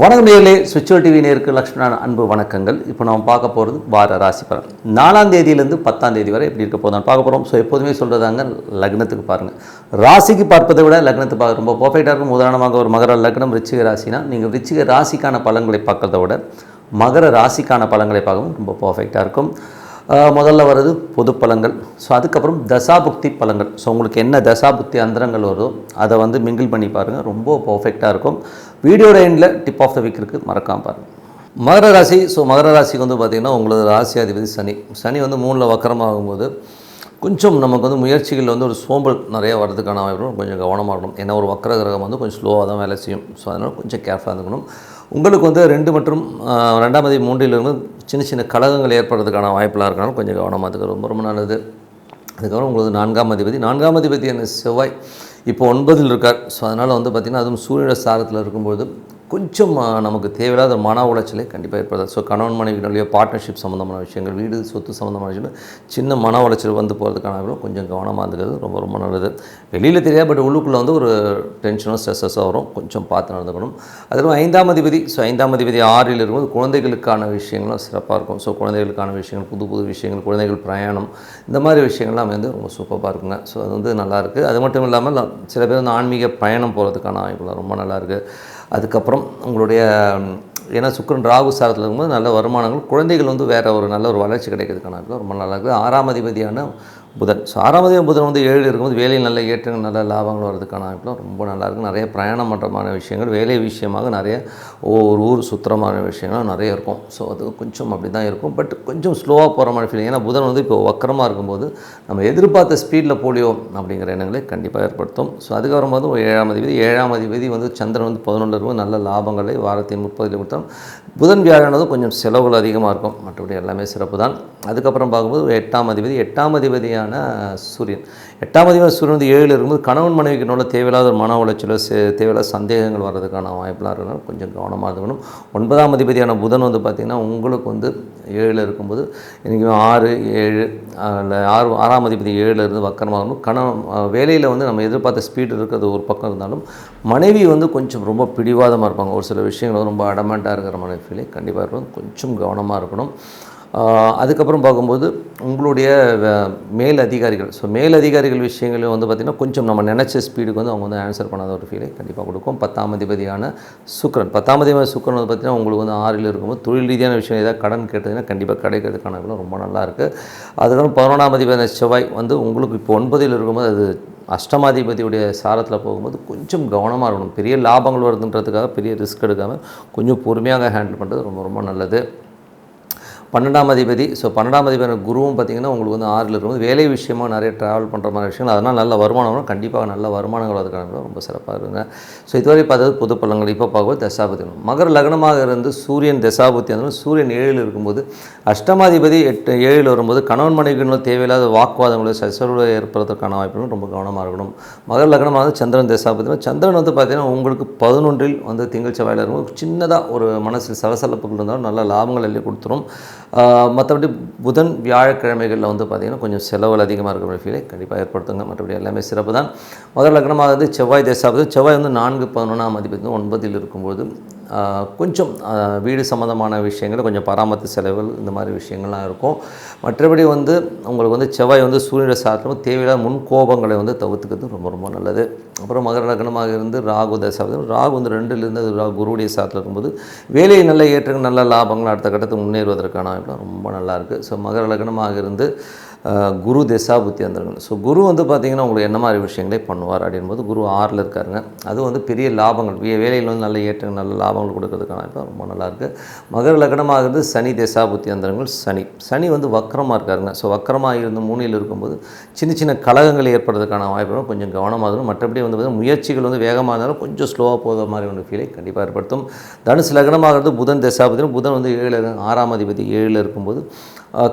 வணக்கம் நேர்களே சுவிட்சல் டிவி நேருக்கு லக்ஷ்மணன் அன்பு வணக்கங்கள். இப்போ நம்ம பார்க்க போகிறது வார ராசி பலன் நாலாம் தேதியிலேருந்து பத்தாம் தேதி வரை எப்படி இருக்க போதும் பார்க்க போகிறோம் ஸோ எப்போதுமே சொல்கிறதாங்க லக்னத்துக்கு பாருங்கள் ராசிக்கு பார்ப்பதை விட லக்னத்துக்கு பார்க்க ரொம்ப பர்ஃபெக்டாக இருக்கும். உதாரணமாக ஒரு மகர லக்னம் ரிச்சிக ராசினா நீங்கள் ரிச்சிக ராசிக்கான பலன்களை பார்க்கறத விட மகர ராசிக்கான பலன்களை பார்க்கவும் ரொம்ப பர்ஃபெக்டாக இருக்கும். முதல்ல வர்றது பொது பலங்கள். ஸோ அதுக்கப்புறம் தசாபுக்தி பலங்கள். ஸோ உங்களுக்கு என்ன தசாபுக்தி அந்தரங்கள் வருதோ அதை வந்து மிங்கிள் பண்ணி பாருங்கள் ரொம்ப பர்ஃபெக்டாக இருக்கும். வீடியோட எண்டில் டிப் ஆஃப் த வீக் இருக்குது மறக்காமல் பாருங்கள் மகர ராசி ஸோ மகர ராசிக்கு வந்து பார்த்திங்கன்னா உங்களது ராசியாதிபதி சனி. சனி வந்து மூணில் வக்கரமாகும்போது கொஞ்சம் நமக்கு வந்து முயற்சிகளில் வந்து ஒரு சோம்பல் நிறைய வர்றதுக்கான வாய்ப்பு கொஞ்சம் கவனமாக இருக்கணும். ஏன்னா ஒரு வக்கர கிரகம் வந்து கொஞ்சம் ஸ்லோவாக தான் வேலை செய்யும். ஸோ அதனால் கொஞ்சம் கேர்ஃபுல்லாக இருந்துக்கணும். உங்களுக்கு வந்து ரெண்டு மற்றும் ரெண்டாம் தேதி மூன்றிலிருந்து சின்ன சின்ன கழகங்கள் ஏற்படுறதுக்கான வாய்ப்பெலாம் இருக்கனால கொஞ்சம் கவனமாக இருந்துக்க ரொம்ப ரொம்ப நல்லது. அதுக்கப்புறம் உங்களுக்கு நான்காம் அதிபதி. நான்காம் அதிபதி என்ன? செவ்வாய். இப்போ ஒன்பதில் இருக்கார். ஸோ அதனால் வந்து பார்த்திங்கன்னா அதுவும் சூரிய சாரத்தில் இருக்கும்போது கொஞ்சம் நமக்கு தேவையில்லாத மன உளைச்சலே கண்டிப்பாக ஏற்படுது ஸோ கணவன் மனைவிகளுடைய பார்ட்னர்ஷிப் சம்மந்தமான விஷயங்கள் வீடு சொத்து சம்மந்தமான விஷயங்கள் சின்ன மன உளைச்சல் வந்து போகிறதுக்கான வாய்ப்புகள் கொஞ்சம் கவனமாக இருந்துக்கிறது ரொம்ப ரொம்ப நல்லது. வெளியில் தெரியாது பட் உள்ளுக்குள்ளே வந்து ஒரு டென்ஷனோ ஸ்ட்ரெஸ்ஸஸோ வரும். கொஞ்சம் பார்த்து நடந்துக்கணும். அதுவும் ஐந்தாம் அதிபதி ஸோ ஐந்தாம் அதிபதி ஆறில் இருக்கும்போது குழந்தைகளுக்கான விஷயங்களும் சிறப்பாக இருக்கும். ஸோ குழந்தைகளுக்கான விஷயங்கள் புது புது விஷயங்கள் குழந்தைகள் பிரயாணம் இந்த மாதிரி விஷயங்கள்லாம் வந்து ரொம்ப சூப்பராக இருக்குங்க. ஸோ அது வந்து நல்லாயிருக்கு அது மட்டும் இல்லாமல் சில பேர் வந்து ஆன்மீக பயணம் போகிறதுக்கான வாய்ப்புலாம் ரொம்ப நல்லாயிருக்கு அதுக்கப்புறம் உங்களுடைய ஏன்னா சுக்கிரன் ராகு சாரத்தில் இருக்கும்போது நல்ல வருமானங்கள் குழந்தைகள் வந்து வேறு ஒரு நல்ல ஒரு வளர்ச்சி கிடைக்கிறதுக்கான ரொம்ப நல்லா இருக்குது ஆறாம் அதிபதியான புதன். ஸோ ஆறாம் புதன் வந்து ஏழு இருக்கும்போது வேலையில் நல்ல ஏற்றங்கள் நல்ல லாபங்கள் வர்றதுக்கான வாய்ப்புலாம் ரொம்ப நல்லாயிருக்கும் நிறைய பிரயாணம் பண்ணுறமான விஷயங்கள் வேலை விஷயமாக நிறைய ஒவ்வொரு ஊர் சுற்றுறமான விஷயங்கள்லாம் நிறைய இருக்கும். ஸோ அது கொஞ்சம் அப்படி தான் இருக்கும். பட் கொஞ்சம் ஸ்லோவாக போகிற மாதிரி ஃபீலிங் ஏன்னா புதன் வந்து இப்போ வக்கரமாக இருக்கும்போது நம்ம எதிர்பார்த்த ஸ்பீடில் போலியோ அப்படிங்கிற எண்ணங்களை கண்டிப்பாக ஏற்படுத்தும். ஸோ அதுக்கப்புறம் வந்து ஒரு ஏழாம் அதிபதி. ஏழாம் அதிபதி வந்து சந்திரன் வந்து பதினொன்று இருக்கும் நல்ல லாபங்களை வாரத்தின் முப்பதில் கொடுத்தோம் புதன் வியாழனது கொஞ்சம் செலவுகள் அதிகமாக இருக்கும். மற்றபடி எல்லாமே சிறப்பு தான் அதுக்கப்புறம் பார்க்கும்போது எட்டாம் அதிபதி. எட்டாம் அதிபதியான சூரியன். எட்டாம் அதிபதி சூரியன் வந்து ஏழில் இருக்கும்போது கணவன் மனைவிக்கு நல்ல தேவையில்லாத ஒரு மன உளைச்சலோ சே- தேவையில்லாத சந்தேகங்கள் வர்றதுக்கான வாய்ப்பெலாம் இருக்கணும் கொஞ்சம் கவனமாக இருக்கணும். ஒன்பதாம் அதிபதியான புதன் வந்து பார்த்திங்கன்னா உங்களுக்கு வந்து ஏழில் இருக்கும்போது இன்றைக்கி ஆறு ஏழு இல்லை ஆறு ஆறாம் அதிபதி ஏழில் இருந்து வக்கரமாகணும் கணவன் வேலையில் வந்து நம்ம எதிர்பார்த்த ஸ்பீடு இருக்கிறது ஒரு பக்கம் இருந்தாலும் மனைவி வந்து கொஞ்சம் ரொம்ப பிடிவாதமாக இருப்பாங்க. ஒரு சில விஷயங்கள் ரொம்ப அடமெண்ட்டாக இருக்கிற மனைவியிலே கண்டிப்பாக இருக்கணும். கொஞ்சம் கவனமாக இருக்கணும். அதுக்கப்புறம் பார்க்கும்போது உங்களுடைய மேல் அதிகாரிகள் ஸோ மேல் அதிகாரிகள் விஷயங்களும் வந்து பார்த்திங்கன்னா கொஞ்சம் நம்ம நினச்ச ஸ்பீடுக்கு வந்து அவங்க வந்து ஆன்சர் பண்ணாத ஒரு ஃபீலை கண்டிப்பாக கொடுக்கும். பத்தாம் அதிபதியான சுக்கிரன். பத்தாம் அதிபதி சுக்கரன் வந்து பார்த்திங்கன்னா உங்களுக்கு வந்து ஆறில் இருக்கும்போது தொழில் ரீதியான விஷயம் ஏதாவது கடன் கேட்டதுன்னா கண்டிப்பாக கிடைக்கிறதுக்கான ரொம்ப நல்லா இருக்குது அதுக்கப்புறம் பதினொன்றாம் அதிபதியான செவ்வாய் வந்து உங்களுக்கு இப்போ ஒன்பதில் இருக்கும்போது அது அஷ்டமாதிபதியுடைய சாரத்தில் போகும்போது கொஞ்சம் கவனமாக இருக்கணும். பெரிய லாபங்கள் வருதுன்றதுக்காக பெரிய ரிஸ்க் எடுக்காமல் கொஞ்சம் பொறுமையாக ஹேண்டில் பண்ணுறது ரொம்ப ரொம்ப நல்லது. பன்னெண்டாம் அதிபதி ஸோ பன்னெண்டாம் அதிபதி குருவும் பார்த்திங்கன்னா உங்களுக்கு வந்து ஆறில் இருக்கும்போது வேலை விஷயமா நிறைய ட்ராவல் பண்ணுற மாதிரி விஷயங்கள். அதனால் நல்ல வருமானம் கண்டிப்பாக நல்ல வருமானங்கள் அதுக்கான ரொம்ப சிறப்பாக இருங்க ஸோ இதுவரை பார்த்தது புது பழங்கள் இப்போ பார்க்கும்போது தசாபதி மகர லக்னமாக இருந்து சூரியன் தசாபுத்தி அந்த சூரியன் ஏழில் இருக்கும்போது அஷ்டமாதிபதி எட்டு ஏழில் வரும்போது கணவன் மனைவிகளும் தேவையில்லாத வாக்குவாதங்களை சச்சரவு ஏற்படுறதுக்கான வாய்ப்புகளும் ரொம்ப கவனமாக இருக்கணும். மகர லக்னமாக சந்திரன் தசாபதி சந்திரன் வந்து பார்த்திங்கன்னா உங்களுக்கு பதினொன்றில் வந்து திங்கள் செவ்வாயில் இருக்கும்போது சின்னதாக ஒரு மனசில் சலசலப்புகள் இருந்தாலும் நல்ல லாபங்கள் எல்லாம் கொடுத்துரும். மற்றபடி புதன் வியாழக்கிழமைகளில் வந்து பார்த்திங்கன்னா கொஞ்சம் செலவுகள் அதிகமாக இருக்கிற ஃபீலை கண்டிப்பாக ஏற்படுத்துங்க. மற்றபடி எல்லாமே சிறப்பு தான். முதல் லக்னமாக வந்து செவ்வாய் தேசாபதி செவ்வாய் வந்து நான்கு பதினொன்றாம் அதிபதி ஒன்பதில் இருக்கும்போது கொஞ்சம் வீடு சம்மந்தமான விஷயங்கள் கொஞ்சம் பராமரித்து செலவுகள் இந்த மாதிரி விஷயங்கள்லாம் இருக்கும். மற்றபடி வந்து உங்களுக்கு வந்து செவ்வாய் வந்து சூரியனை சாத்திரம் தேவையில்லாத முன் கோபங்களை வந்து தவிர்த்துக்கிறது ரொம்ப ரொம்ப நல்லது. அப்புறம் மகர லக்னமாக இருந்து ராகு தசாவது ராகு வந்து ரெண்டுலேருந்து அது குருவுடைய சாத்தில் இருக்கும்போது வேலையை நல்ல ஏற்றங்கள் நல்ல லாபங்கள் அடுத்த கட்டத்துக்கு முன்னேறுவதற்கான ரொம்ப நல்லாயிருக்கு ஸோ மகர லக்னமாக இருந்து குரு திசாபுத்தி வந்திருக்கணும் ஸோ குரு வந்து பார்த்திங்கன்னா உங்களுக்கு என்ன மாதிரி விஷயங்களே பண்ணுவார் அப்படின்போது குரு ஆறில் இருக்காருங்க. அது வந்து பெரிய லாபங்கள். வேலையில் வந்து நல்ல ஏற்றங்கள் நல்ல லாபங்கள் கொடுக்கறதுக்கான இப்போ ரொம்ப நல்லாயிருக்கு மகர லக்னமாகிறது சனி திசாபுத்தி அந்தரங்கள் சனி. சனி வந்து வக்கரமாக இருக்காருங்க. ஸோ வக்கரமாக இருந்து மூணில் இருக்கும்போது சின்ன சின்ன கலகங்கள் ஏற்படுறதுக்கான வாய்ப்புகள் கொஞ்சம் கவனமாக இருக்கும் மற்றபடி வந்து பார்த்தீங்கன்னா முயற்சிகள் வந்து வேகமாக இருந்தாலும் கொஞ்சம் ஸ்லோவாக போகிற மாதிரி ஒரு ஃபீலை கண்டிப்பாக ஏற்படுத்தும். தனுசு லக்னமாகிறது புதன் தசாபதியும் புதன் வந்து ஏழு ஆறாம் அதிபதி ஏழில் இருக்கும்போது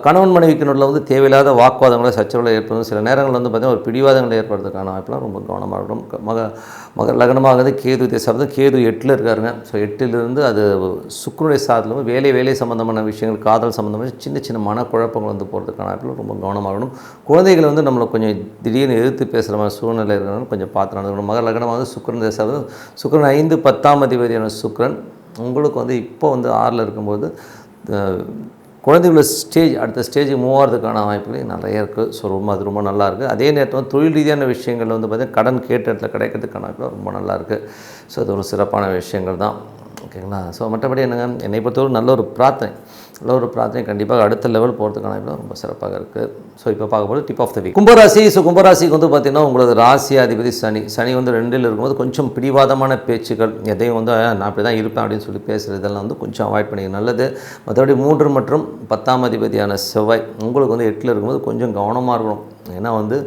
கணவன் மனைவிக்கு நடுவில் வந்து தேவையில்லாத வாக்குவாதங்களை சச்சரவுகளை ஏற்படும் சில நேரங்களில் வந்து பார்த்திங்கன்னா ஒரு பிடிவாதங்களை ஏற்படுறதுக்கான வாய்ப்பெல்லாம் ரொம்ப கவனமாக இருக்கணும் மக மக லக்னமாகுது கேது தேசாவது கேது எட்டில் இருக்காருங்க. ஸோ எட்டிலிருந்து அது சுக்கரனுடைய சாதத்தில் வந்து வேலை வேலை சம்மந்தமான விஷயங்கள் காதல் சம்மந்தமான சின்ன சின்ன மனக்குழப்பங்கள் வந்து போகிறதுக்கான வாய்ப்புகள் ரொம்ப கவனமாக கவனமாகணும் குழந்தைகள் வந்து நம்மளை கொஞ்சம் திடீர்னு எதிர்த்து பேசுகிற மாதிரி சூழ்நிலை இருக்கிறவங்க கொஞ்சம் பார்த்து நடந்துக்கணும் மக லக்னமாக வந்து சுக்கரன் தேசாவது சுக்கரன் ஐந்து பத்தாம் அதிபதியான சுக்கரன். உங்களுக்கு வந்து இப்போ வந்து ஆறில் இருக்கும்போது குழந்தைகளோட ஸ்டேஜ் அடுத்த ஸ்டேஜுக்கு மூவ் ஆகிறதுக்கான வாய்ப்புகள் நிறைய இருக்குது ஸோ ரொம்ப அது ரொம்ப நல்லாயிருக்கு அதே நேரத்தில் தொழில் ரீதியான விஷயங்கள் வந்து பார்த்திங்கன்னா கடன் கேட்ட இடத்துல கிடைக்கிறதுக்கான ரொம்ப நல்லாயிருக்கு ஸோ அது ஒரு சிறப்பான விஷயங்கள் தான். ஓகேங்களா ஸோ மற்றபடி என்னங்க? என்னை பொறுத்தவரை நல்ல ஒரு பிரார்த்தனை. நல்ல ஒரு பிரார்த்தனை கண்டிப்பாக அடுத்த லெவல் போகிறதுக்கான வாய்ப்புகள் ரொம்ப சிறப்பாக இருக்குது ஸோ இப்போ பார்க்கும்போது டிப் ஆஃப் த வீக் கும்பராசி ஸோ கும்பராசிக்கு வந்து பார்த்திங்கன்னா உங்களது ராசி அதிபதி சனி. சனி வந்து ரெண்டில் இருக்கும்போது கொஞ்சம் பிடிவாதமான பேச்சுக்கள் எதையும் வந்து நான் அப்படி தான் இருப்பேன் அப்படின்னு சொல்லி பேசுகிறது இதெல்லாம் வந்து கொஞ்சம் அவாய்ட் பண்ணிக்க நல்லது. மற்றபடி மூன்று மற்றும் பத்தாம் அதிபதியான செவ்வாய் உங்களுக்கு வந்து எட்டில் இருக்கும்போது கொஞ்சம் கவனமாக இருக்கணும். ஏன்னா வந்து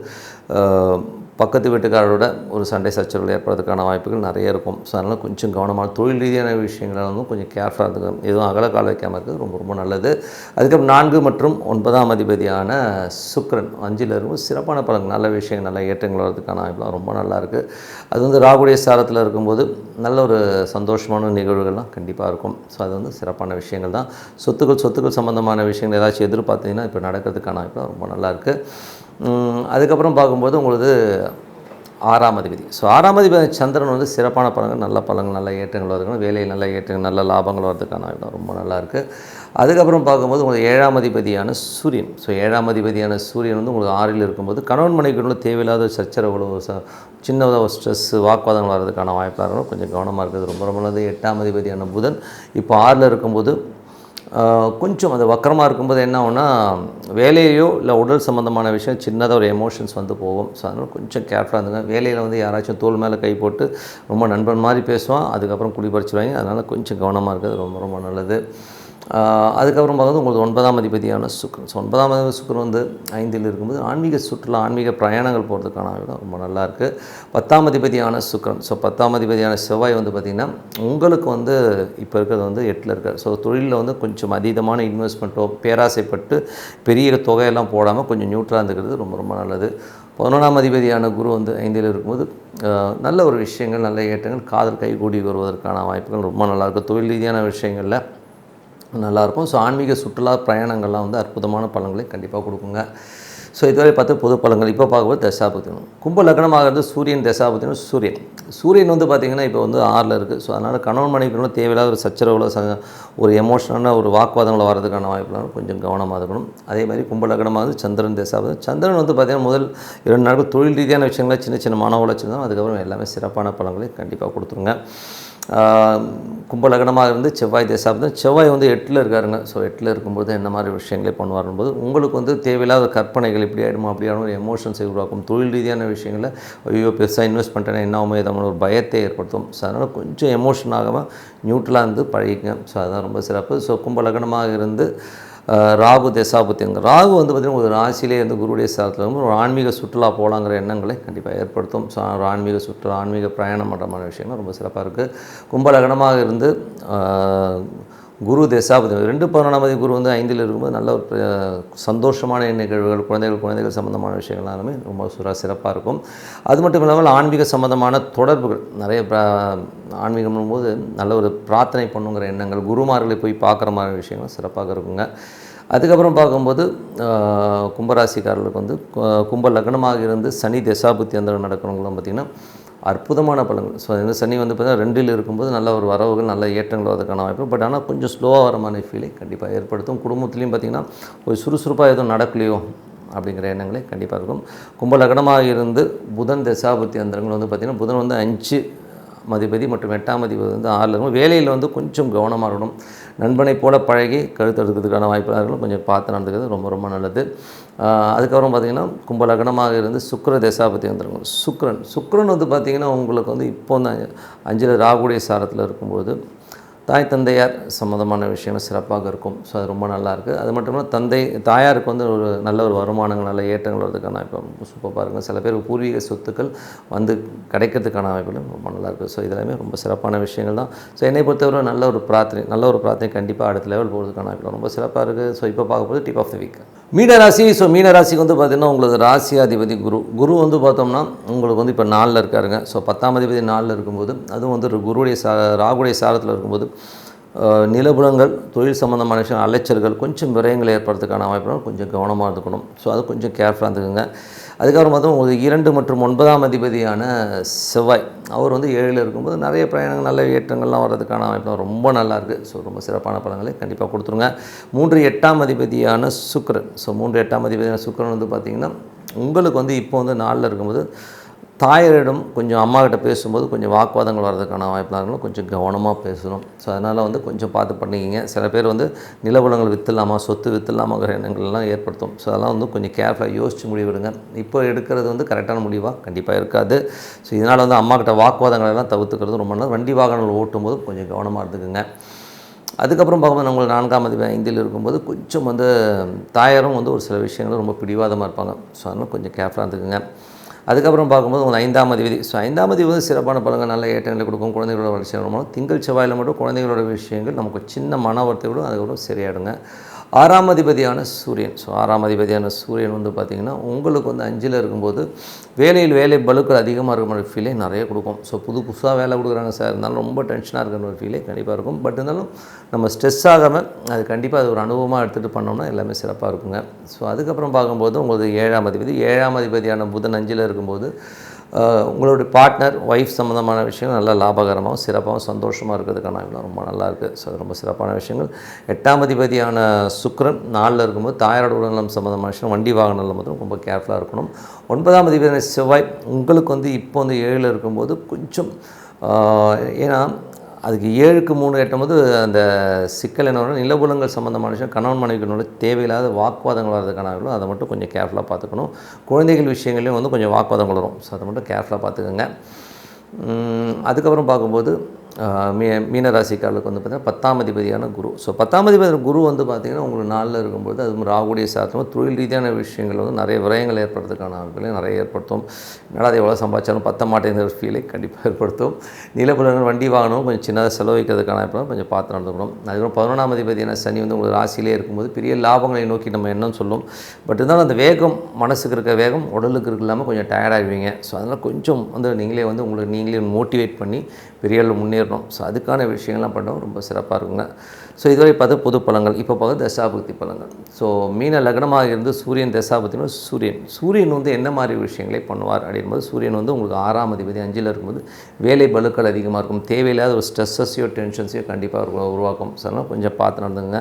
பக்கத்து வீட்டுக்காரரோட ஒரு சண்டை சச்சரவுகள் ஏற்படுறதுக்கான வாய்ப்புகள் நிறைய இருக்கும். ஸோ அதனால் கொஞ்சம் கவனமாக தொழில் ரீதியான விஷயங்களை வந்து கொஞ்சம் கேர்ஃபுல்லாக இருந்துக்கணும். எதுவும் அகல கால வைக்காமல் இருக்கிறது ரொம்ப ரொம்ப நல்லது. அதுக்கப்புறம் நான்கு மற்றும் ஒன்பதாம் அதிபதியான சுக்ரன் அஞ்சில் இருக்கும் சிறப்பான பலன் நல்ல விஷயங்கள் நல்ல ஏற்றங்கள் வர்றதுக்கான வாய்ப்புலாம் ரொம்ப நல்லா இருக்குது அது வந்து ராகுடைய சாரத்தில் இருக்கும்போது நல்ல ஒரு சந்தோஷமான நிகழ்வுகள்லாம் கண்டிப்பாக இருக்கும். ஸோ அது வந்து சிறப்பான விஷயங்கள் தான். சொத்துக்கள் சொத்துக்கள் சம்மந்தமான விஷயங்கள் ஏதாச்சும் எதிர்பார்த்தீங்கன்னா இப்போ நடக்கிறதுக்கான வாய்ப்புலாம் ரொம்ப நல்லா இருக்குது அதுக்கப்புறம் பார்க்கும்போது உங்களுக்கு ஆறாம் அதிபதி. ஸோ ஆறாம் அதிபதி சந்திரன் வந்து சிறப்பான பலன்கள் நல்ல பலங்கள் நல்ல ஏற்றங்கள் வருதுங்க. வேலையில் நல்ல ஏற்றங்கள் நல்ல லாபங்கள் வரதுக்கான இடம் ரொம்ப நல்லாயிருக்கு அதுக்கப்புறம் பார்க்கும்போது உங்களுக்கு ஏழாம் அதிபதியான சூரியன். ஸோ ஏழாம் அதிபதியான சூரியன் வந்து உங்களுக்கு ஆறில் இருக்கும்போது கணவன் மனைவிக்குள்ள தேவையில்லாத சச்சரவுகளோ ச சின்னதாக ஒரு ஸ்ட்ரெஸ்ஸு வாக்குவாதங்கள் வர்றதுக்கான வாய்ப்பாக இருக்கணும் கொஞ்சம் கவனமாக இருக்குது ரொம்ப ரொம்ப நல்லது. எட்டாம் அதிபதியான புதன் இப்போ ஆறில் இருக்கும்போது கொஞ்சம் அது வக்கரமாக இருக்கும்போது என்ன ஆகும்னா வேலையோ இல்லை உடல் சம்மந்தமான விஷயம் சின்னதாக ஒரு எமோஷன்ஸ் வந்து போகும். ஸோ அதனால் கொஞ்சம் கேர்ஃபுல்லாக இருந்துங்க. வேலையில் வந்து யாராச்சும் தோல் மேலே கை போட்டு ரொம்ப நண்பன் மாதிரி பேசுவான் அதுக்கப்புறம் குடிபறிச்சிடுவாங்க அதனால் கொஞ்சம் கவனமாக இருக்கிறது ரொம்ப ரொம்ப நல்லது. அதுக்கப்புறம் பார்க்கும்போது உங்களுக்கு ஒன்பதாம் அதிபதியான சுக்கரன். ஸோ ஒன்பதாம் அதிபதி சுக்கரன் வந்து ஐந்தில் இருக்கும்போது ஆன்மீக சுற்றுலா ஆன்மீக பிரயாணங்கள் போகிறதுக்கான இடம் ரொம்ப நல்லாயிருக்கு பத்தாம் அதிபதியான சுக்கரன். ஸோ பத்தாம் அதிபதியான செவ்வாய் வந்து பார்த்திங்கன்னா உங்களுக்கு வந்து இப்போ இருக்கிறது வந்து எட்டில் இருக்கார். ஸோ தொழிலில் வந்து கொஞ்சம் அதீதமான இன்வெஸ்ட்மெண்ட்டோ பேராசைப்பட்டு பெரிய தொகையெல்லாம் போடாமல் கொஞ்சம் நியூட்ரலாக இருந்துக்கிறது ரொம்ப ரொம்ப நல்லது. பதினொன்றாம் அதிபதியான குரு வந்து ஐந்தில் இருக்கும்போது நல்ல ஒரு விஷயங்கள் நல்ல ஏற்றங்கள் காதல் கைகூடி வருவதற்கான வாய்ப்புகள் ரொம்ப நல்லாயிருக்கும் தொழில் ரீதியான விஷயங்களில் நல்லாயிருக்கும். ஸோ ஆன்மீக சுற்றுலா பிரயாணங்கள்லாம் வந்து அற்புதமான பலன்களை கண்டிப்பாக கொடுக்குங்க. ஸோ இதுவரை பார்த்து பொது பலன்கள் இப்போ பார்க்கும்போது தசாபத்தினம். கும்ப லக்னமாகிறது சூரியன் தசாபத்தினம் சூரியன். சூரியன் வந்து பார்த்திங்கன்னா இப்போ வந்து ஆறில் இருக்குது ஸோ அதனால் கணவன் மனைவிக்குள்ள தேவையில்லாத ஒரு சச்சரவுல ச ஒரு எமோஷனான ஒரு வாக்குவாதங்கள் வர்றதுக்கான வாய்ப்புலாம் கொஞ்சம் கவனமாக இருக்கணும். அதே மாதிரி கும்ப லக்னமாகிறது சந்திரன் தசாபத்தினம். சந்திரன் வந்து பார்த்திங்கன்னா முதல் இரண்டு நாட்கள் தொழில் ரீதியான விஷயங்களை சின்ன சின்ன மன உளைச்சல் அதுக்கப்புறம் எல்லாமே சிறப்பான பலன்களை கண்டிப்பாக கொடுத்துருங்க. கும்பலகனமாக இருந்து செவ்வாய் தேசாபதம் செவ்வாய் வந்து எட்டில் இருக்காருங்க. ஸோ எட்டில் இருக்கும்போது என்ன மாதிரி விஷயங்களை பண்ணுவாருன்னு போது உங்களுக்கு வந்து தேவையில்லாத கற்பனைகள் இப்படி ஆகிடுமோ அப்படி ஆகிடும் ஒரு எமோஷன்ஸை உருவாக்கும். தொழில் ரீதியான விஷயங்களை ஐயோ பெருசாக இன்வெஸ்ட் பண்ணிட்டேன்னா என்ன ஆகுமோ ஒரு பயத்தை ஏற்படுத்தும். ஸோ அதனால் கொஞ்சம் எமோஷன் நியூட்ரலாக இருந்து பழகிக்கங்க. ஸோ அதுதான் ரொம்ப சிறப்பு. ஸோ கும்பலகனமாக இருந்து ராகு தசாபுத்திங்க ராகு வந்து பார்த்திங்கன்னா ஒரு ராசியிலே வந்து குருடைய சாரத்தில் வந்து ஒரு ஆன்மீக சுற்றுலா போகலாங்கிற எண்ணங்களை கண்டிப்பாக ஏற்படுத்தும். ஸோ ஒரு ஆன்மீக சுற்றுலா ஆன்மீக பிரயாணம் பண்ணுறமான விஷயங்கள் ரொம்ப சிறப்பாக இருக்குது கும்பலகனமாக இருந்து குரு தசாபதி ரெண்டு பன்னெண்டாமதி குரு வந்து ஐந்தில் இருக்கும்போது நல்ல ஒரு சந்தோஷமான நிகழ்வுகள் குழந்தைகள் குழந்தைகள் சம்மந்தமான விஷயங்கள் எல்லாமே ரொம்ப சுரா சிறப்பாக இருக்கும். அது மட்டும் இல்லாமல் ஆன்மீக சம்மந்தமான தொடர்புகள் நிறைய ஆன்மீகம் போது நல்ல ஒரு பிரார்த்தனை பண்ணுங்கிற எண்ணங்கள் குருமார்களை போய் பார்க்குற மாதிரி விஷயங்கள் சிறப்பாக இருக்குங்க. அதுக்கப்புறம் பார்க்கும்போது கும்பராசிக்காரர்களுக்கு வந்து கும்ப லக்னமாக இருந்து சனி தசாபுத்தி அந்த நடக்கிறவங்களும் பார்த்திங்கன்னா அற்புதமான பலன்கள் ஸோ இந்த சனி வந்து பார்த்தீங்கன்னா ரெண்டில் இருக்கும்போது நல்ல ஒரு வரவுகள் நல்ல ஏற்றங்கள் அதுக்கான வாய்ப்பு. பட் ஆனால் கொஞ்சம் ஸ்லோவாக வர மாதிரி ஃபீலை கண்டிப்பாக ஏற்படுத்தும். குடும்பத்துலேயும் பார்த்திங்கன்னா ஒரு சுறுசுறுப்பாக எதுவும் நடக்கலையோ அப்படிங்கிற எண்ணங்களே கண்டிப்பாக இருக்கும். கும்பலகனமாக இருந்து புதன் தசாபுத்தி அந்தரங்கள் வந்து பார்த்திங்கன்னா புதன் வந்து அஞ்சு மதிபதி மற்றும் எட்டாம் அதிபதி வந்து ஆறில் இருக்கும். வேலையில் வந்து கொஞ்சம் கவனமாக இருக்கணும். நண்பனை போல பழகி கழுத்தெடுக்கிறதுக்கான வாய்ப்பாக இருக்கணும் கொஞ்சம் பார்த்து நடந்துக்கிறது ரொம்ப ரொம்ப நல்லது. அதுக்கப்புறம் பார்த்திங்கன்னா கும்ப லக்னமாக இருந்து சுக்கர தசாபதி வந்துருக்கும். சுக்ரன் சுக்ரன் வந்து பார்த்திங்கன்னா உங்களுக்கு வந்து இப்போ வந்து அஞ்சில் ராகுடைய சாரத்தில் இருக்கும்போது தாய் தந்தையார் சம்மந்தமான விஷயங்கள் சிறப்பாக இருக்கும். ஸோ அது ரொம்ப நல்லாயிருக்கு அது மட்டும் இல்லாமல் தந்தை தாயாருக்கு வந்து ஒரு நல்ல ஒரு வருமானங்கள் நல்ல ஏற்றங்கள் வர்றதுக்கான இப்போ சூப்பர் பாருங்கள் சில பேர் பூர்வீக சொத்துக்கள் வந்து கிடைக்கிறதுக்கான அமைப்புகளும் ரொம்ப நல்லாயிருக்கு ஸோ இதெல்லாமே ரொம்ப சிறப்பான விஷயங்கள் தான். ஸோ என்னை பொறுத்தவரை நல்ல ஒரு பிரார்த்தனை நல்ல ஒரு பிரார்த்தனை கண்டிப்பாக அடுத்த லெவல் போகிறதுக்கான வாய்ப்புகள் ரொம்ப சிறப்பாக இருக்குது ஸோ இப்போ பார்க்க போது டிப் ஆஃப் த வீக் மீனராசி ஸோ மீனராசிக்கு வந்து பார்த்திங்கன்னா உங்களுக்கு ராசியாதிபதி குரு. குரு வந்து பார்த்தோம்னா உங்களுக்கு வந்து இப்போ நாளில் இருக்காருங்க. ஸோ பத்தாம் அதிபதி நாளில் இருக்கும்போது அதுவும் வந்து குருவுடைய சா ராகுடைய சாரத்தில் இருக்கும்போது நிலபுலங்கள் தொழில் சம்மந்தமான விஷயம் அலைச்சல்கள் கொஞ்சம் விரயங்கள் ஏற்படுறதுக்கான வாய்ப்புகள் கொஞ்சம் கவனமாக இருந்துக்கணும் ஸோ அது கொஞ்சம் கேர்ஃபுல்லாக இருந்துக்குங்க. அதுக்கப்புறம் பார்த்தா உங்களுக்கு இரண்டு மற்றும் ஒன்பதாம் அதிபதியான செவ்வாய் அவர் வந்து ஏழில் இருக்கும்போது நிறைய பிரயாணங்கள் நல்ல ஏற்றங்கள்லாம் வர்றதுக்கான வாய்ப்பு ரொம்ப நல்லா இருக்குது ஸோ ரொம்ப சிறப்பான பலன்களை கண்டிப்பாக கொடுத்துருங்க. மூன்று எட்டாம் அதிபதியான சுக்கரன். ஸோ மூன்று எட்டாம் அதிபதியான சுக்கரன் வந்து பார்த்திங்கன்னா உங்களுக்கு வந்து இப்போ வந்து நாளில் இருக்கும்போது தாயரிடம் கொஞ்சம் அம்மாக்கிட்ட பேசும்போது கொஞ்சம் வாக்குவாதங்கள் வர்றதுக்கான வாய்ப்புலாம் இருக்கணும் கொஞ்சம் கவனமாக பேசணும். ஸோ அதனால் வந்து கொஞ்சம் பார்த்து பண்ணிக்கிங்க. சில பேர் வந்து நிலவலங்கள் விற்றுலாமா சொத்து விற்றுலாமாங்கிற எண்ணங்கள்லாம் ஏற்படுத்தும். ஸோ அதெல்லாம் வந்து கொஞ்சம் கேர்ஃபுல்லாக யோசிச்சு முடிவெடுங்க. இப்போ எடுக்கிறது வந்து கரெக்டான முடிவாக கண்டிப்பாக இருக்காது. ஸோ இதனால் வந்து அம்மாக்கிட்ட வாக்குவாதங்கள் எல்லாம் தவிர்த்துக்கிறது ரொம்ப நல்லது. வண்டி வாகனங்கள் ஓட்டும் போது கொஞ்சம் கவனமாக இருந்துக்குங்க. அதுக்கப்புறம் பார்க்கும்போது நம்மளுக்கு நான்காம் அதிபதி ஐந்தில் இருக்கும்போது கொஞ்சம் வந்து தாயாரும் வந்து ஒரு சில விஷயங்கள் ரொம்ப பிடிவாதமாக இருப்பாங்க. ஸோ அதனால் கொஞ்சம் கேர்ஃபுல்லாக இருந்துக்குங்க. அதுக்கப்புறம் பார்க்கும்போது உங்கள் ஐந்தாம் அதிபதி ஸோ ஐந்தாம் அதிபதி வந்து சிறப்பான பலங்கள் நல்ல ஏற்றங்களை கொடுக்கும் குழந்தைகளோட வளர்ச்சி ரொம்ப திங்கள் செவ்வாயில் மட்டும் குழந்தைகளோட விஷயங்கள் நமக்கு சின்ன மன வருத்தை அதுக்கப்புறம் சரியாயிடுங்க. ஆறாம் அதிபதியான சூரியன். ஸோ ஆறாம் அதிபதியான சூரியன் வந்து பார்த்திங்கன்னா உங்களுக்கு வந்து அஞ்சில் இருக்கும்போது வேலையில் வேலை பலுக்கள் அதிகமாக இருக்கிற மாதிரி ஃபீலே நிறைய கொடுக்கும். ஸோ புது புதுசாக வேலை கொடுக்குறாங்க சார். இருந்தாலும் ரொம்ப டென்ஷனாக இருக்கிற ஒரு ஃபீலே கண்டிப்பாக இருக்கும். பட் இருந்தாலும் நம்ம ஸ்ட்ரெஸ் ஆகாமல் அது கண்டிப்பாக அது ஒரு அனுபவமாக எடுத்துகிட்டு பண்ணோம்னா எல்லாமே சிறப்பாக இருக்குங்க. ஸோ அதுக்கப்புறம் பார்க்கும்போது உங்களுக்கு ஏழாம் அதிபதி. ஏழாம் அதிபதியான புதன் அஞ்சில் இருக்கும்போது உங்களுடைய பார்ட்னர் ஒய்ஃப் சம்மந்தமான விஷயம் நல்லா லாபகரமாகவும் சிறப்பாகவும் சந்தோஷமாக இருக்கிறதுக்கான இவ்வளோ ரொம்ப நல்லா இருக்குது ஸோ ரொம்ப சிறப்பான விஷயங்கள். எட்டாம் அதிபதியான சுக்ரன் நாளில் இருக்கும்போது தாயாரோட உடல்நலம் சம்மந்தமான விஷயம் வண்டி வாகனங்கள் மட்டும் ரொம்ப கேர்ஃபுல்லாக இருக்கணும். ஒன்பதாம் அதிபதியான செவ்வாய் உங்களுக்கு வந்து இப்போ வந்து ஏழில் இருக்கும்போது கொஞ்சம் ஏன்னா அதுக்கு ஏழுக்கு மூணு எட்டும்போது அந்த சிக்கல் என்ன வரும்? நிலபுலங்கள் சம்மந்தமான விஷயம் கணவன் மனைவிகளோட தேவையில்லாத வாக்குவாதங்கள் வர்றதுக்கான அதை மட்டும் கொஞ்சம் கேர்ஃபுல்லாக பார்த்துக்கணும். குழந்தைகள் விஷயங்களையும் வந்து கொஞ்சம் வாக்குவாதங்கள் வரும். ஸோ அதை மட்டும் கேர்ஃபுல்லாக பார்த்துக்கோங்க. அதுக்கப்புறம் பார்க்கும்போது மீ மீனராசிக்காரர்களுக்கு வந்து பார்த்திங்கன்னா பத்தாம் அதிபதியான குரு. ஸோ பத்தாம் அதிபதி குரு வந்து பார்த்திங்கன்னா உங்களுக்கு நாளில் இருக்கும்போது அது ராகுடைய சாத்தமாக தொழில் ரீதியான விஷயங்கள் வந்து நிறைய விரயங்கள் ஏற்படுறதுக்கான ஆட்களையும் நிறைய ஏற்படுத்தும். என்னடா அது எவ்வளோ சம்பாதிச்சாலும் பத்த மாட்டேங்கிற ஃபீலை கண்டிப்பாக ஏற்படுத்தும். நிலப்புலங்கள் வண்டி வாங்கணும் கொஞ்சம் சின்னதாக செலவழிக்கிறதுக்கான கொஞ்சம் பார்த்து நடந்துக்கணும். அதுக்கப்புறம் பதினொன்றாம் அதிபதியான சனி வந்து உங்களுக்கு ராசியிலே இருக்கும்போது பெரிய லாபங்களை நோக்கி நம்ம என்ன சொல்லும். பட் இருந்தாலும் அந்த வேகம் மனசுக்கு இருக்க வேகம் உடலுக்கு இருக்க இல்லாமல் கொஞ்சம் டயர்டாகிடுவீங்க ஸோ அதனால் கொஞ்சம் வந்து நீங்களே வந்து உங்களுக்கு நீங்களே மோட்டிவேட் பண்ணி பெரிய முன்னேற பண்ணிடணும் ஸோ அதுக்கான விஷயங்கள்லாம் பண்ணோம் ரொம்ப சிறப்பாக இருக்குங்க. ஸோ இதுவரை பார்த்தா பொது பலங்கள் இப்போ பார்த்தா தசாபக்தி பலங்கள் ஸோ மீன லக்னமாக இருந்து சூரியன் தசாபக்தினா சூரியன். சூரியன் வந்து என்ன மாதிரி விஷயங்களை பண்ணுவார் அப்படின்போது சூரியன் வந்து உங்களுக்கு ஆறாம் அதிபதி அஞ்சில் இருக்கும்போது வேலை பலுக்கள் அதிகமாக இருக்கும். தேவையில்லாத ஒரு ஸ்ட்ரெஸ்ஸஸையோ டென்ஷன்ஸையோ கண்டிப்பாக உருவாக்கும். ஸோ அதனால் கொஞ்சம் பார்த்து நடந்துங்க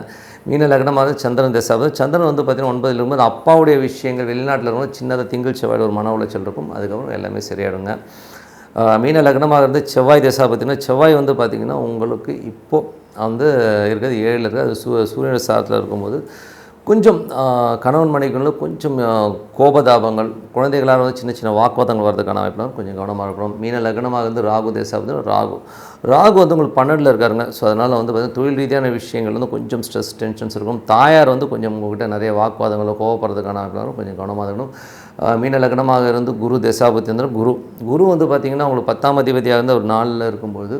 மீன லக்னமாக சந்திரன் தசாபதி சந்திரன் வந்து பார்த்திங்கன்னா ஒன்பதில் இருக்கும்போது அப்பாவுடைய விஷயங்கள் வெளிநாட்டில் இருக்கும்போது சின்னதாக திங்கள் செவ்வாயில் ஒரு மன உளைச்சல் இருக்கும். அதுக்கப்புறம் எல்லாமே சரியாயிடுங்க. மீன லக்னமாக இருந்து செவ்வாய் திசா பார்த்தீங்கன்னா செவ்வாய் வந்து பார்த்திங்கன்னா உங்களுக்கு இப்போது வந்து இருக்கிறது ஏழில் இருக்குது அது சூ சூரியன் சாரத்தில் இருக்கும்போது கொஞ்சம் கணவன் மனைவிக்குள்ள கொஞ்சம் கோபதாபங்கள் குழந்தைகளால் வந்து சின்ன சின்ன வாக்குவாதங்கள் வரதுக்கான வாய்ப்புலாம் கொஞ்சம் கவனமாக இருக்கணும். மீன லக்னமாக இருந்து ராகு தேசா வந்து ராகு. ராகு வந்து உங்களுக்கு பன்னெண்டில் இருக்காருங்க. ஸோ அதனால் வந்து பார்த்திங்கன்னா தொழில் ரீதியான விஷயங்கள் வந்து கொஞ்சம் ஸ்ட்ரெஸ் டென்ஷன்ஸ் இருக்கும். தாயார் வந்து கொஞ்சம் உங்கள்கிட்ட நிறைய வாக்குவாதங்களை கோவப்படுறதுக்கான வாய்ப்புலாம் கொஞ்சம் கவனமாக இருக்கணும். மீன லக்னமாக இருந்து குரு தசாபத்தி வந்து குரு குரு வந்து பார்த்திங்கன்னா உங்களுக்கு பத்தாம் அதிபதியாக இருந்து ஒரு நாளில் இருக்கும்போது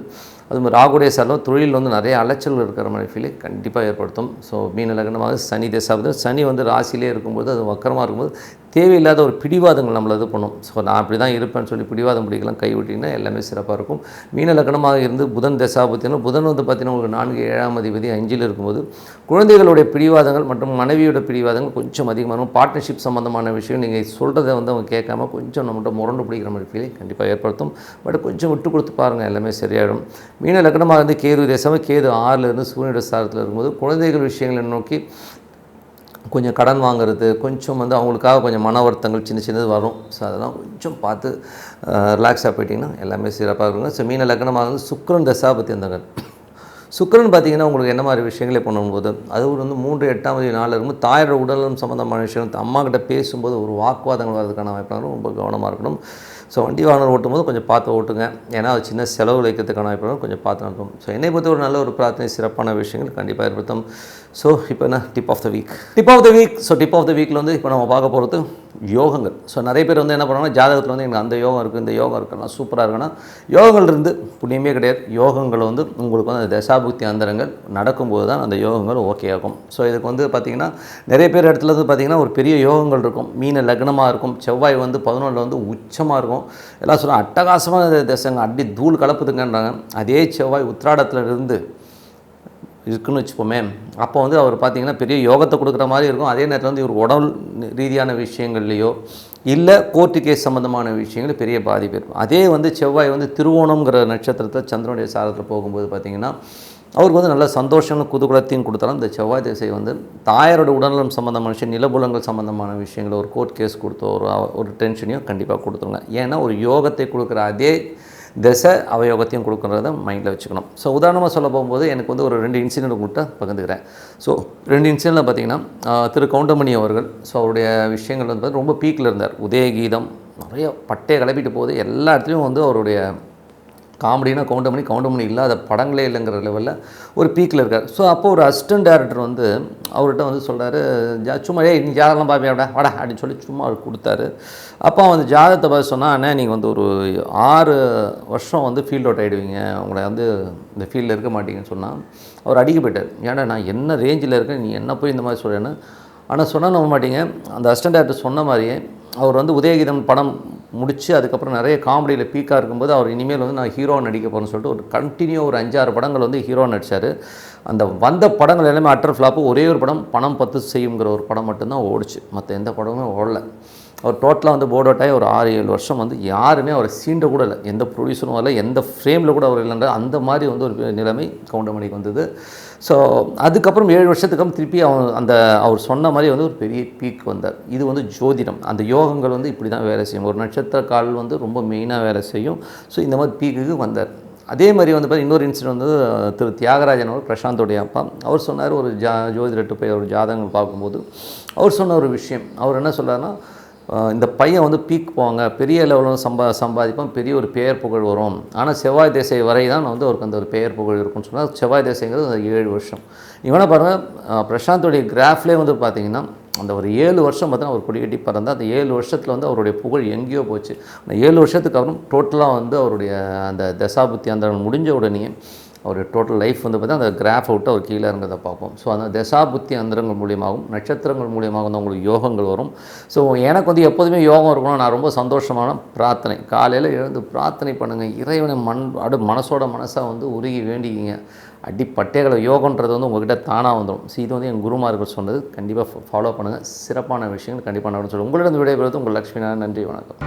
அது மாதிரி ராகுடைய செலவு தொழில் வந்து நிறைய அலைச்சல் இருக்கிற மாதிரி ஃபீலை கண்டிப்பாக ஏற்படுத்தும். ஸோ மீன லக்னமாக சனி தசாபதி சனி வந்து ராசியிலே இருக்கும்போது அது வக்கரமாக இருக்கும்போது தேவையில்லாத ஒரு பிடிவாதங்கள் நம்மளை இது பண்ணும். ஸோ நான் அப்படி தான் இருப்பேன்னு சொல்லி பிடிவாதம் பிடிக்கலாம். கைவிட்டிங்கன்னா எல்லாமே சிறப்பாக இருக்கும். மீன லக்னமாக இருந்து புதன் தசாபத்தினா புதன் வந்து பார்த்திங்கன்னா உங்களுக்கு நான்கு ஏழாம் அதிபதி அஞ்சில் இருக்கும்போது குழந்தைகளுடைய பிடிவாதங்கள் மற்றும் மனைவியோட பிடிவாதங்கள் கொஞ்சம் அதிகமாக இருக்கும். பார்ட்னர்ஷிப் சம்மந்தமான விஷயம் நீங்கள் சொல்கிறத வந்து அவங்க கேட்காம கொஞ்சம் நம்மகிட்ட முரண்டு பிடிக்கிற மாதிரி ஃபீலிங் கண்டிப்பாக ஏற்படுத்தும். பட் கொஞ்சம் விட்டு கொடுத்து பாருங்கள் எல்லாமே சரியாயிடும். மீன லக்னமாக இருந்து கேது தேசமாக கேது ஆறில் இருந்து சூரியனுடைய சாரத்தில் இருக்கும்போது குழந்தைகள் விஷயங்களை நோக்கி கொஞ்சம் கடன் வாங்குறது கொஞ்சம் வந்து அவங்களுக்காக கொஞ்சம் மன வருத்தங்கள் சின்ன சின்னது வரும். ஸோ அதெல்லாம் கொஞ்சம் பார்த்து ரிலாக்ஸாக போயிட்டிங்கன்னா எல்லாமே சிறப்பாக இருக்குங்க. ஸோ மீன லக்னமாக வந்து சுக்கிரன் தசாபத்தி இருந்தாங்க சுக்கரன் பார்த்தீங்கன்னா உங்களுக்கு என்ன மாதிரி விஷயங்களே பண்ணும்போது அது ஒரு வந்து மூன்று எட்டாம் தேதி நாளில் இருக்கும்போது தாயோட உடலும் சம்மந்தமான விஷயம் அம்மா கிட்ட பேசும்போது ஒரு வாக்குவாதங்கள் வர்றதுக்கான வாய்ப்பாக ரொம்ப கவனமாக இருக்கணும். ஸோ வண்டி வாகனம் ஓட்டும்போது கொஞ்சம் பார்த்து ஓட்டுங்க. ஏன்னா அது சின்ன செலவு வைக்கிறதுக்கான வாய்ப்பு கொஞ்சம் பார்த்து நடக்கும். ஸோ என்னை பொறுத்த ஒரு நல்ல ஒரு பிரார்த்தனை சிறப்பான விஷயங்கள் கண்டிப்பாக ஏற்படுத்தும். ஸோ இப்போ என்ன? Tip of the week tip of the week so tip of the வீக்கில் வந்து இப்போ நம்ம பார்க்க போகிறது யோகங்கள். ஸோ நிறைய பேர் வந்து என்ன பண்ணுவாங்கன்னா ஜாதகத்தில் வந்து எனக்கு அந்த யோகம் இருக்குது இந்த யோகம் இருக்குன்னா சூப்பராக இருக்குன்னா யோகங்கள் இருந்து புண்ணியமே கிடையாது. யோகங்கள் வந்து உங்களுக்கு வந்து அந்த தசாபுக்தி அந்தரங்கள் நடக்கும்போது தான் அந்த யோகங்கள் ஓகே ஆகும். ஸோ இதுக்கு வந்து பார்த்திங்கன்னா நிறைய பேர் இடத்துல வந்து பார்த்திங்கன்னா ஒரு பெரிய யோகங்கள் இருக்கும். மீன லக்னமாக இருக்கும். செவ்வாய் வந்து பதினொன்றில் வந்து உச்சமாக இருக்கும். எல்லாம் சொல்லுவாங்க அட்டகாசமாக தசங்க அடி தூள் கலப்புதுங்கன்றாங்க. அதே செவ்வாய் உத்திராடத்துல இருந்து இருக்குன்னு வச்சுப்போமே அப்போ வந்து அவர் பார்த்தீங்கன்னா பெரிய யோகத்தை கொடுக்குற மாதிரி இருக்கும். அதே நேரத்தில் வந்து இவர் உடல் ரீதியான விஷயங்கள்லையோ இல்லை கோர்ட்டு கேஸ் சம்மந்தமான விஷயங்கள் பெரிய பாதிப்பு இருக்கும் அதே வந்து செவ்வாய் வந்து திருவோணம்ங்கிற நட்சத்திரத்தில் சந்திரனுடைய சாரத்தில் போகும்போது பார்த்தீங்கன்னா அவருக்கு வந்து நல்ல சந்தோஷங்களும் குதூகலத்தையும் கொடுத்தாலும் இந்த செவ்வாய் திசை வந்து தாயாரோட உடல்நலம் சம்மந்தமான விஷயம் நிலபுலங்கள் சம்மந்தமான விஷயங்கள் ஒரு கோர்ட் கேஸ் கொடுத்தோ ஒரு ஒரு டென்ஷனையும் கண்டிப்பாக கொடுத்துருங்க. ஏன்னா ஒரு யோகத்தை கொடுக்குற அதே திசை அவயோகத்தையும் கொடுக்குறத மைண்டில் வச்சுக்கணும். ஸோ உதாரணமாக சொல்ல போகும்போது எனக்கு வந்து ஒரு ரெண்டு இன்சிடென்ட் உங்கள்கிட்ட பகிர்ந்துக்கிறேன். ஸோ ரெண்டு இன்சிடென்ட்டில் பார்த்தீங்கன்னா திரு கவுண்டமணி அவர்கள் ஸோ அவருடைய விஷயங்கள் வந்து ரொம்ப பீக்கில் இருந்தார். உதயகீதம் நிறைய பட்டையை கிளப்பிட்டு போகுது. எல்லா இடத்துலையும் வந்து அவருடைய காமெடினா கவுண்டமணி கவுண்டமணி இல்லாத படங்களே இல்லைங்கிற லெவலில் ஒரு பீக்கில் இருக்கார். ஸோ அப்போ ஒரு அசிஸ்டன்ட் டேரக்டர் வந்து அவர்கிட்ட வந்து சொல்கிறாரு ஜா சும்மா ஏய் நீ ஜாதகம் பார்ப்பியாடா வாடா அப்படின்னு சொல்லி சும்மா அவர் கொடுத்தாரு. அப்போ வந்து ஜாதகத்தை பார்த்து சொன்னால் அண்ணே நீங்கள் வந்து ஒரு ஆறு வருஷம் வந்து ஃபீல்ட் அவுட் ஆகிடுவீங்க உங்களை வந்து இந்த ஃபீல்டில் இருக்க மாட்டீங்கன்னு சொன்னால் அவர் அடிக்க போயிட்டார். ஏன்னா நான் என்ன ரேஞ்சில் இருக்கேன்? நீ என்ன போய் இந்த மாதிரி சொல்கிறேன்னு ஆனால் சொன்னால் நம்ப மாட்டீங்க. அந்த அசிஸ்டன்ட் டேரக்டர் சொன்ன மாதிரியே அவர் வந்து உதயகீதம் படம் முடித்து அதுக்கப்புறம் நிறைய காமெடியில் பீக்காக இருக்கும்போது அவர் இனிமேல் வந்து நான் ஹீரோ நடிக்க போகிறேன்னு சொல்லிட்டு ஒரு கண்டினியூ ஒரு அஞ்சாறு படங்கள் வந்து ஹீரோ நடித்தார் அந்த வந்த படங்கள் எல்லாமே அட்டர் ஃப்ளாப்பு ஒரே ஒரு படம் பணம் பத்து செய்யுங்கிற ஒரு படம் மட்டும்தான் ஓடிச்சு. மற்ற எந்த படமுமே ஓடல. அவர் டோட்டலாக வந்து போர்ட் அவுட் ஆகி ஒரு ஆறு ஏழு வருஷம் வந்து யாருமே அவரை சீண்ட கூட இல்லை. எந்த ப்ரொடியூசரும் வரல எந்த ஃப்ரேமில் கூட அவர் இல்லைன்ற அந்த மாதிரி வந்து ஒரு நிலைமை கவுண்டமணிக்கு வந்தது. ஸோ அதுக்கப்புறம் ஏழு வருஷத்துக்கு திருப்பி அவன் அந்த அவர் சொன்ன மாதிரி வந்து ஒரு பெரிய பீக் வந்தார். இது வந்து ஜோதிடம். அந்த யோகங்கள் வந்து இப்படி தான் வேலை செய்யும். ஒரு நட்சத்திர கால் வந்து ரொம்ப மெயினாக வேலை செய்யும். ஸோ இந்த மாதிரி பீக்குக்கு வந்தார். அதே மாதிரி வந்து பார்த்தீங்கன்னா இன்னொரு இன்சிடென்ட் வந்து திரு தியாகராஜன் அவர் பிரசாந்தோடைய அப்பா. அவர் சொன்னார் ஒரு ஜா ஜோதிடட்டு போய் ஒரு ஜாதகங்கள் பார்க்கும்போது அவர் சொன்ன ஒரு விஷயம். அவர் என்ன சொல்கிறாருன்னா இந்த பையன் வந்து பீக் போவாங்க. பெரிய லெவலில் சம்பா சம்பாதிப்போம் பெரிய ஒரு பெயர் புகழ் வரும். ஆனால் செவ்வாய் திசை வரை தான் வந்து அவருக்கு அந்த ஒரு பெயர் புகழ் இருக்கும்னு சொன்னால் செவ்வாய் திசைங்கிறது அந்த ஏழு வருஷம். இவனை பாருங்கள் பிரசாந்தோடைய கிராஃப்லேயே வந்து பார்த்தீங்கன்னா அந்த ஒரு ஏழு வருஷம் பார்த்தீங்கன்னா அவர் கொடி கட்டி பறந்து அந்த ஏழு வருஷத்தில் வந்து அவருடைய புகழ் எங்கேயோ போச்சு. அந்த ஏழு வருஷத்துக்கு அப்புறம் டோட்டலாக வந்து அவருடைய அந்த தசாபுத்தி அந்த முடிஞ்ச உடனே அவர் டோட்டல் லைஃப் வந்து பார்த்தீங்கன்னா அந்த கிராஃப் அவுட்டு அவர் கீழே இருந்ததை பார்ப்போம். ஸோ அந்த தசா புத்தி அந்தரங்கள் மூலியமாகவும் நட்சத்திரங்கள் மூலியமாகவும் தான் உங்களுக்கு யோகங்கள் வரும். ஸோ எனக்கு வந்து எப்போதுமே யோகம் இருக்கணும் நான் ரொம்ப சந்தோஷமான பிரார்த்தனை. காலையில் எழுந்து பிரார்த்தனை பண்ணுங்கள் இறைவனை மண் அடு மனசோட மனசாக வந்து உருகி வேண்டிக்கிங்க. அடிப்பட்டைகளை யோகன்றது வந்து உங்கள்கிட்ட தானாக வந்துடும் ஸோ இது வந்து என் குருமார்கள் சொன்னது. கண்டிப்பாக ஃபாலோ பண்ணுங்கள் சிறப்பான விஷயங்கள் கண்டிப்பாக நடக்கும் சொல்லி உங்களிடம் விடைபெறுவது உங்கள் லக்ஷ்மி நன்றி வணக்கம்.